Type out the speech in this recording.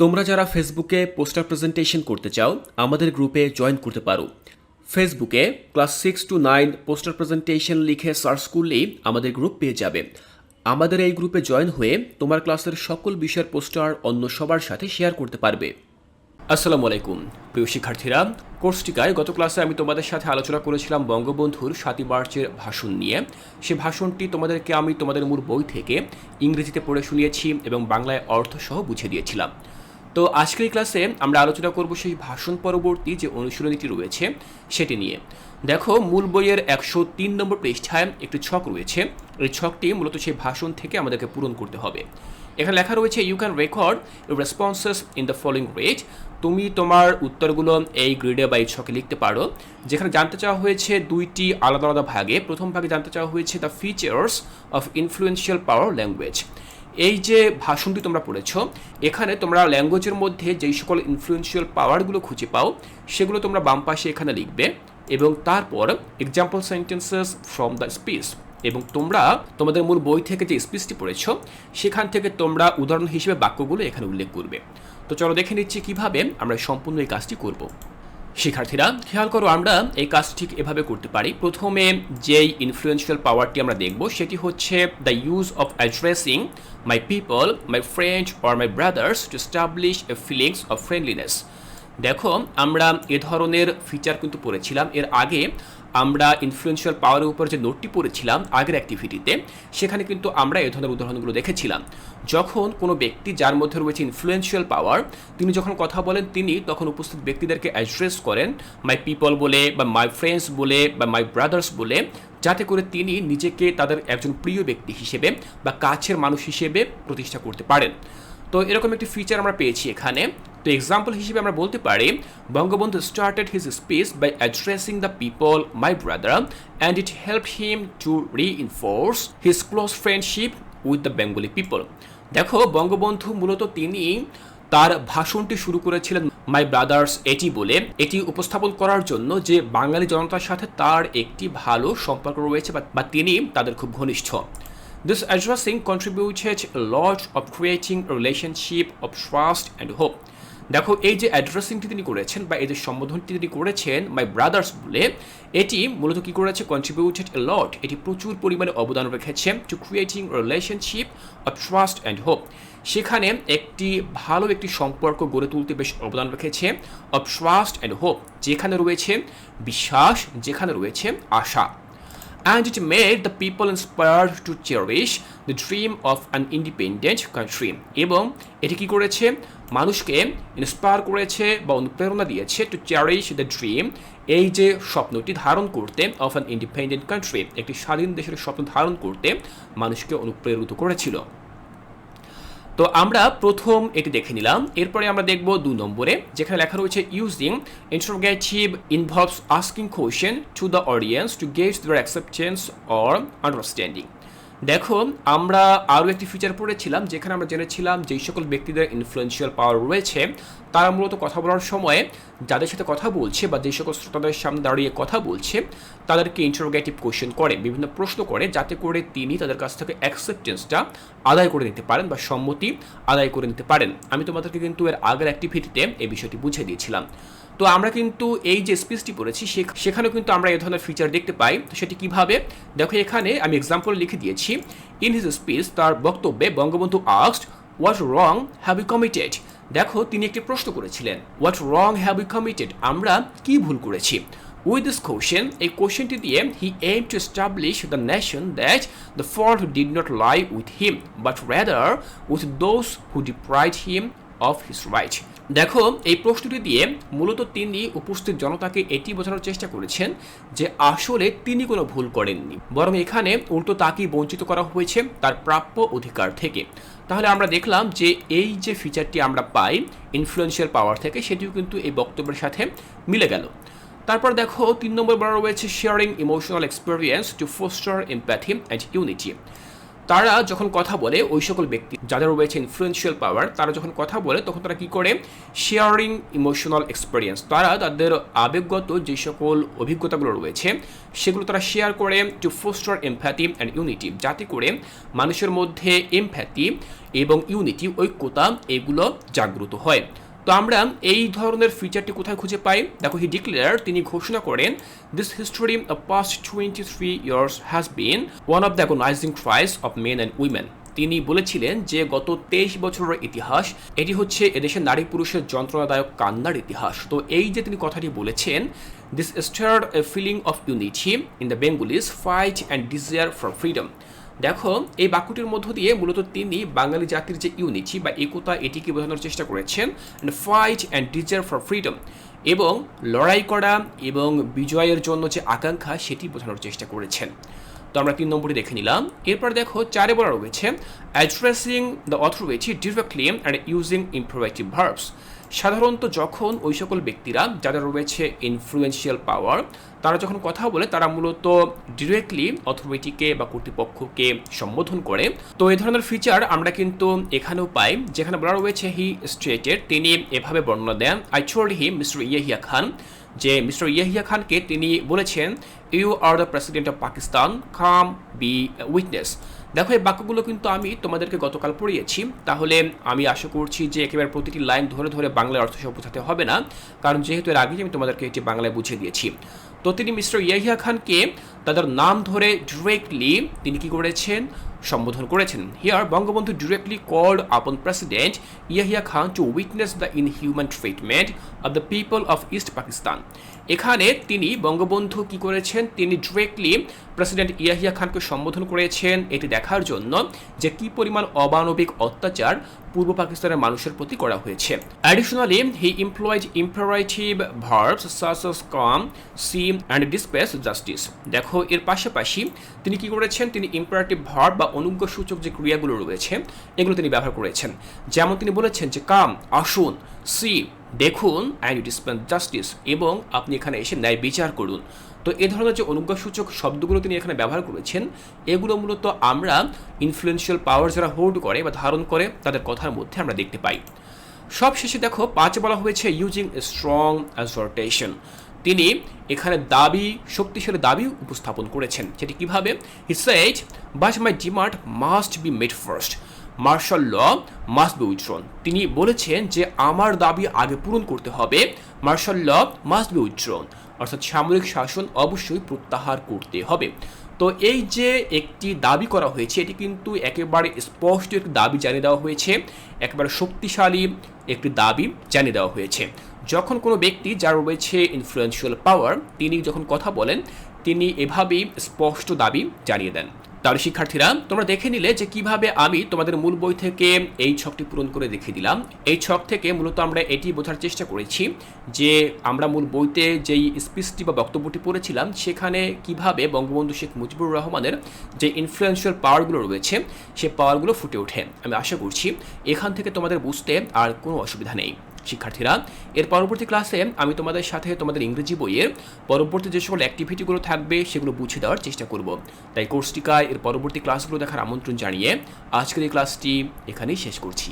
তোমরা যারা ফেসবুকে পোস্টার প্রেজেন্টেশন করতে চাও, আমাদের গ্রুপে জয়েন করতে পারো। ফেসবুকে class six two nine poster presentation লিখে সার্চ করলেই আমাদের গ্রুপ পেয়ে যাবে। আমাদের এই গ্রুপে জয়েন হয়ে তোমার ক্লাসের সকল বিষয়ের পোস্টার অন্য সবার সাথে শেয়ার করতে পারবে। আসসালামু আলাইকুম। প্রিয় শিক্ষার্থীরা, কোর্সটিকায় গত ক্লাসে আমি তোমাদের সাথে আলোচনা করেছিলাম বঙ্গবন্ধুর সাতই মার্চের ভাষণ নিয়ে। সে ভাষণটি তোমাদেরকে আমি তোমাদের মূল বই থেকে ইংরেজিতে পড়ে শুনিয়েছি এবং বাংলায় অর্থ সহ বুঝিয়ে দিয়েছিলাম। তো আজকের ক্লাসে আমরা আলোচনা করব সেই ভাষণ পরবর্তী যে অনুশীলনীটি রয়েছে, সেটি নিয়ে। দেখো, মূল বইয়ের একশো তিন নম্বর পৃষ্ঠায় একটি ছক রয়েছে। এই ছকটি মূলত সেই ভাষণ থেকে আমাদেরকে পূরণ করতে হবে। এখানে লেখা রয়েছে you can record responses in the following rate তুমি তোমার উত্তরগুলো এই গ্রিডে বা এই ছকে লিখতে পারো। যেখানে জানতে চাওয়া হয়েছে দুইটি আলাদা আলাদা ভাগে। প্রথম ভাগে জানতে চাওয়া হয়েছে the features of influential power language এই যে ভাষণটি তোমরা পড়েছ, এখানে তোমরা ল্যাঙ্গুয়েজের মধ্যে যেই সকল ইনফ্লুয়েন্সিয়াল পাওয়ারগুলো খুঁজে পাও, সেগুলো তোমরা বাম পাশে এখানে লিখবে এবং তারপর example sentences from the speech এবং তোমরা তোমাদের মূল বই থেকে যে স্পিচটি পড়েছ, সেখান থেকে তোমরা উদাহরণ হিসেবে বাক্যগুলো এখানে উল্লেখ করবে। তো চলো দেখে নিচ্ছি কীভাবে আমরা সম্পূর্ণ এই কাজটি করব। শিক্ষার্থীরা, খেয়াল করো আমরা এই কাজ ঠিক এভাবে করতে পারি। প্রথমে যেই ইনফ্লুয়েন্সিয়াল পাওয়ারটি আমরা দেখব, সেটি হচ্ছে the use of addressing my people my friend or my brothers to establish a feelings of friendliness দেখো, আমরা এ ধরনের ফিচার কিন্তু পড়েছিলাম। এর আগে আমরা ইনফ্লুয়েন্সিয়াল পাওয়ারের উপর যে নোটটি পড়েছিলাম আগের অ্যাক্টিভিটিতে সেখানে কিন্তু আমরা এ ধরনের উদাহরণগুলো দেখেছিলাম। যখন কোনো ব্যক্তি যার মধ্যে রয়েছে ইনফ্লুয়েন্সিয়াল পাওয়ার তিনি যখন কথা বলেন, তিনি তখন উপস্থিত ব্যক্তিদেরকে অ্যাড্রেস করেন মাই পিপল বলে, বা মাই ফ্রেন্ডস বলে, বা মাই ব্রাদার্স বলে, যাতে করে তিনি নিজেকে তাদের একজন প্রিয় ব্যক্তি হিসেবে বা কাছের মানুষ হিসেবে প্রতিষ্ঠা করতে পারেন। তো এরকম একটি ফিচার আমরা পেয়েছি এখানে। তো এক্সাম্পল হিসেবে আমরা বলতে পারি, Bangabandhu started his speech by addressing the people my brother and it help him to reinforce his close friendship with the Bengali people দেখো, বঙ্গবন্ধু মূলত তিনি তার ভাষণটি শুরু করেছিলেন মাই ব্রাদার্স এটি বলে। এটি উপস্থাপন করার জন্য যে বাঙালি জনতার সাথে তার একটি ভালো সম্পর্ক রয়েছে বা তিনি তাদের খুব ঘনিষ্ঠ। This addressing contributed a lot of creating a relationship of trust. দেখো, এই যে অ্যাড্রেসিংটি তিনি করেছেন বা এই যে সম্বোধনটি তিনি করেছেন মাই ব্রাদার্স বলে, এটি মূলত কি করেছে? কন্ট্রিবিউটেড এ লট এটি প্রচুর পরিমাণে অবদান রেখেছে to creating relationship of trust and hope সেখানে একটি ভালো একটি সম্পর্ক গড়ে তুলতে বেশ অবদান রেখেছে অফ ট্রাস্ট অ্যান্ড হোপ যেখানে রয়েছে বিশ্বাস, যেখানে রয়েছে আশা। And it made the people inspired to cherish the dream of an independent country. এবং এটি কি করেছে? মানুষকে ইন্সপায়ার করেছে বা অনুপ্রেরণা দিয়েছে টু চেরিশ দ্য ড্রিম এই যে স্বপ্নটি ধারণ করতে অফ অ্যান ইন্ডিপেন্ডেন্ট কান্ট্রি একটি স্বাধীন দেশের স্বপ্ন ধারণ করতে মানুষকে অনুপ্রেরিত করেছিল। তো আমরা প্রথম এটি দেখে নিলাম। এরপরে আমরা দেখব দু নম্বরে, যেখানে লেখা রয়েছে using interrogative involves asking question to the audience to get their acceptance or understanding দেখো, আমরা আরও একটি ফিচার পড়েছিলাম, যেখানে আমরা জেনেছিলাম যেই সকল ব্যক্তিদের ইনফ্লুয়েন্সিয়াল পাওয়ার রয়েছে। তারা মূলত কথা বলার সময় যাদের সাথে কথা বলছে বা যেই সকল শ্রোতাদের সামনে দাঁড়িয়ে কথা বলছে, তাদেরকে ইন্টারোগেটিভ কোয়েশ্চেন করে, বিভিন্ন প্রশ্ন করে, যাতে করে তিনি তাদের কাছ থেকে অ্যাকসেপ্টেন্সটা আদায় করে নিতে পারেন বা সম্মতি আদায় করে নিতে পারেন। আমি তোমাদেরকে কিন্তু এর আগের অ্যাক্টিভিটিতে এই বিষয়টি বুঝিয়ে দিয়েছিলাম। তো আমরা কিন্তু এই যে স্পিচটি পড়েছি সেখানেও কিন্তু আমরা এ ধরনের ফিচার দেখতে পাই। তো সেটি কীভাবে? দেখো এখানে আমি এক্সাম্পল লিখে দিয়েছি। ইন হিজ স্পিচ তার বক্তব্যে Bangabandhu asked what wrong have you committed দেখো, তিনি একটি প্রশ্ন করেছিলেন what wrong have you committed আমরা কি ভুল করেছি? উইথ দিস কোশ্চেন এই কোশ্চেনটি দিয়ে he aim to establish the nation that the fault did not lie with him but rather with those who deprived him of his right দেখো, এই প্রশ্নটি দিয়ে মূলত তিনি উপস্থিত জনতাকে এটি বোঝানোর চেষ্টা করেছেন যে আসলে তিনি কোনো ভুল করেননি। বরং এখানে উল্টো তাকেই বঞ্চিত করা হয়েছে তার প্রাপ্য অধিকার থেকে। তাহলে আমরা দেখলাম যে এই যে ফিচারটি আমরা পাই ইনফ্লুয়েন্সিয়াল পাওয়ার থেকে, সেটিও কিন্তু এই বক্তব্যের সাথে মিলে গেল। তারপর দেখো, তিন নম্বর বলা রয়েছে sharing emotional experience to foster empathy and unity তারা যখন কথা বলে, ওই সকল ব্যক্তি যাদের রয়েছে ইনফ্লুয়েন্সিয়াল পাওয়ার তারা যখন কথা বলে, তখন তারা কি করে? শেয়ারিং ইমোশনাল এক্সপিরিয়েন্স তারা তাদের আবেগগত যে সকল অভিজ্ঞতাগুলো রয়েছে, সেগুলো তারা শেয়ার করে to foster empathy and unity যাতে করে মানুষের মধ্যে এমপ্যাথি এবং ইউনিটি ঐক্যতা, এগুলো জাগ্রত হয়। তো আমরা এই ধরনের ফিচারটি কোথায় খুঁজে পাই? দেখো হি ডিক্লেয়ার তিনি ঘোষণা করেন this history of past twenty three years has been one of the agonizing tries of men and women তিনি বলেছিলেন যে, গত তেইশ বছরের ইতিহাস, এটি হচ্ছে এদেশের নারী পুরুষের যন্ত্রণাদায়ক কান্নার ইতিহাস। তো এই যে তিনি কথাটি বলেছেন this stirred a feeling of unity in the Bengalis fight and desire for freedom দেখো, এই বাক্যটির মধ্য দিয়ে মূলত তিনি বাঙালি জাতির যে ইউনিটি বা একতা, এটিকে বোঝানোর চেষ্টা করেছেন and fight and desire for freedom এবং লড়াই করা এবং বিজয়ের জন্য যে আকাঙ্ক্ষা, সেটি বোঝানোর চেষ্টা করেছেন। তো আমরা তিন নম্বরে দেখে নিলাম। এরপর দেখো, চারে বলা রয়েছে addressing the authority directly and using imperative verbs সাধারণত যখন ওই সকল ব্যক্তিরা যাদের রয়েছে ইনফ্লুয়েন্সিয়াল পাওয়ার তারা যখন কথা বলে, তারা মূলত ডিরেক্টলি অথরিটিকে বা কর্তৃপক্ষকে সম্বোধন করে। তো এই ধরনের ফিচার আমরা কিন্তু এখানেও পাই। যেখানে বলা রয়েছে হি স্ট্রেটেড তিনি এভাবে বর্ণনা দেন I told he Mr Yahya Khan যে মিস্টার ইয়াহিয়া খানকে তিনি বলেছেন you are the president of Pakistan come be witness দেখো, এই বাক্যগুলো কিন্তু আমি তোমাদেরকে গতকাল পড়িয়েছি। তাহলে আমি আশা করছি যে একেবারে প্রতিটি লাইন ধরে ধরে বাংলায় অর্থ সহ বোঝাতে হবে না, কারণ যেহেতু এর আগেই আমি তোমাদেরকে এটি বাংলায় বুঝিয়ে দিয়েছি। তো তিনি মিস্টার ইয়াহিয়া খানকে তাদের নাম ধরে ডিরেক্টলি তিনি কি করেছেন? সম্বোধন করেছেন। Here Bangabandhu directly called upon president Yahya Khan to witness the inhuman treatment of the people of East Pakistan এখানে তিনি বঙ্গবন্ধু কি করেছেন? তিনি ডিরেক্টলি প্রেসিডেন্ট ইয়াহিয়া খানকে সম্বোধন করেছেন এটি দেখার জন্য যে কি পরিমাণ অমানবিক অত্যাচার পূর্ব পাকিস্তানের মানুষের প্রতি করা হয়েছে। Additionally he employed imperative verbs such as come seem and dispense justice দেখো, এর পাশাপাশি তিনি কি করেছেন? তিনি ইম্পারেটিভ ভার্ব বা অনুজ্ঞ সূচক যে ক্রিয়াগুলো রয়েছে, এগুলো তিনি ব্যবহার করেছেন। যেমন তিনি বলেছেন যে কাম আসুন সি দেখুন অ্যান্ড ডিসপেন্স জাস্টিস এবং আপনি এখানে এসে ন্যায় বিচার করুন। তো এ ধরনের যে অনুজ্ঞাসূচক শব্দগুলো তিনি এখানে ব্যবহার করেছেন, এগুলো মূলত আমরা ইনফ্লুয়েন্সিয়াল পাওয়ার যারা হোল্ড করে বা ধারণ করে, তাদের কথার মধ্যে আমরা দেখতে পাই। সব শেষে দেখো, পাঁচ বলা হয়েছে ইউজিং এ স্ট্রং অ্যাজর্টেশন তিনি এখানে দাবি, শক্তিশালী দাবি উপস্থাপন করেছেন সেটি কীভাবে? He said but my demand must be made first martial law must be withdrawn. তিনি বলেছেন যে, আমার দাবি আগে পূরণ করতে হবে। Martial law must be withdrawn. অর্থাৎ সামরিক শাসন অবশ্যই প্রত্যাহার করতে হবে। তো এই যে একটি দাবি করা হয়েছে, এটি কিন্তু একেবারে স্পষ্ট একটি দাবি জানিয়ে দেওয়া হয়েছে। একেবারে শক্তিশালী একটি দাবি জানিয়ে দেওয়া হয়েছে। যখন কোনো ব্যক্তি যার রয়েছে ইনফ্লুয়েন্সিয়াল পাওয়ার তিনি যখন কথা বলেন, তিনি এভাবেই স্পষ্ট দাবি জানিয়ে দেন। তাহলে শিক্ষার্থীরা, তোমরা দেখে নিলে যে কীভাবে আমি তোমাদের মূল বই থেকে এই ছকটি পূরণ করে দেখিয়ে দিলাম। এই ছক থেকে মূলত আমরা এটি বোঝার চেষ্টা করেছি যে আমরা মূল বইতে যেই স্পিচটি বা বক্তব্যটি পড়েছিলাম, সেখানে কীভাবে বঙ্গবন্ধু শেখ মুজিবুর রহমানের যে ইনফ্লুয়েন্সিয়াল পাওয়ারগুলো রয়েছে, সে পাওয়ারগুলো ফুটে ওঠে। আমি আশা করছি এখান থেকে তোমাদের বুঝতে আর কোনো অসুবিধা নেই। শিক্ষার্থীরা। এর পরবর্তী ক্লাসে আমি তোমাদের সাথে তোমাদের ইংরেজি বইয়ের পরবর্তী যে সকল অ্যাক্টিভিটিগুলো থাকবে, সেগুলো বুঝে দেওয়ার চেষ্টা করব। তাই কোর্সটিকায় এর পরবর্তী ক্লাসগুলো দেখার আমন্ত্রণ জানিয়ে আজকের এই ক্লাসটি এখানেই শেষ করছি।